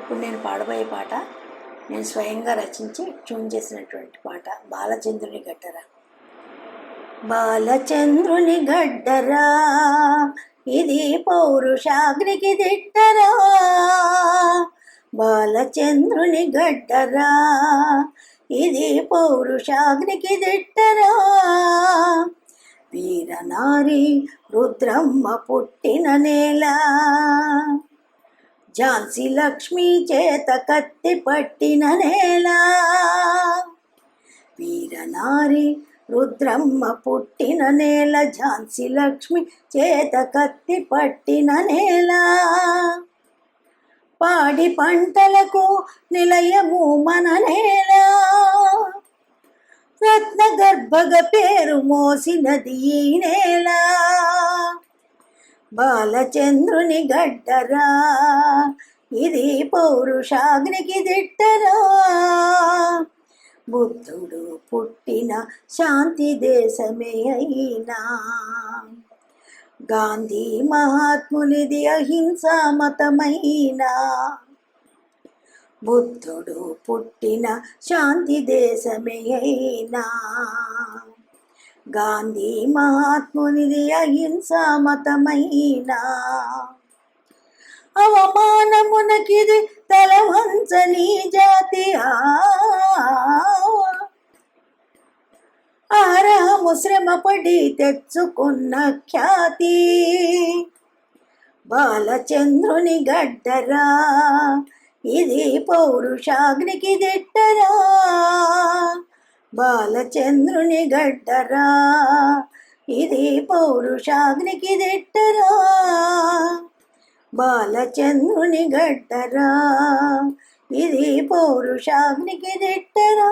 ఇప్పుడు నేను పాడబోయే పాట నేను స్వయంగా రచించి ట్యూన్ చేసినటువంటి పాట. బాలచంద్రుని గడ్డరా. బాలచంద్రుని గడ్డరా ఇది పౌరుషాగ్నికి దిట్టరా. బాలచంద్రుని గడ్డరా ఇది పౌరుషాగ్నికి దిట్టరా. వీరనారి రుద్రమ్మ పుట్టిన నేల ఝాన్సీ లక్ష్మి చేత కత్తి పట్టిన నేల. వీరనారి రుద్రమ్మ పుట్టిన నేల ఝాన్సీ లక్ష్మి చేత కత్తి పట్టిన నేల. పాడి పంటలకు నిలయము మన నేల. రత్న గర్భగ పేరు మోసినది ఈ నేల. బాలచంద్రుని గడ్డరా. ఇది పౌరుషాగ్నికి దిట్టరా? బుద్ధుడు పుట్టిన శాంతి దేశమే అయినా. గాంధీ మహాత్మునిది అహింసా మతమైనా. బుద్ధుడు పుట్టిన శాంతి దేశమే అయినా. గాంధీ మహాత్మునిది అహింసా మతమైనా. అవమానమునకిది తలవంచని జాతి ఆ. ఆరాము శ్రమపడి తెచ్చుకున్న ఖ్యాతి. బాలచంద్రుని గడ్డరా ఇది పౌరుషాగ్నికి దిట్టరా. బాలచంద్రుని గడ్డరా ఇది పౌరుషాగ్నికి దిట్టరా. బాలచంద్రుని గడ్డరా ఇది పౌరుషాగ్నికి దిట్టరా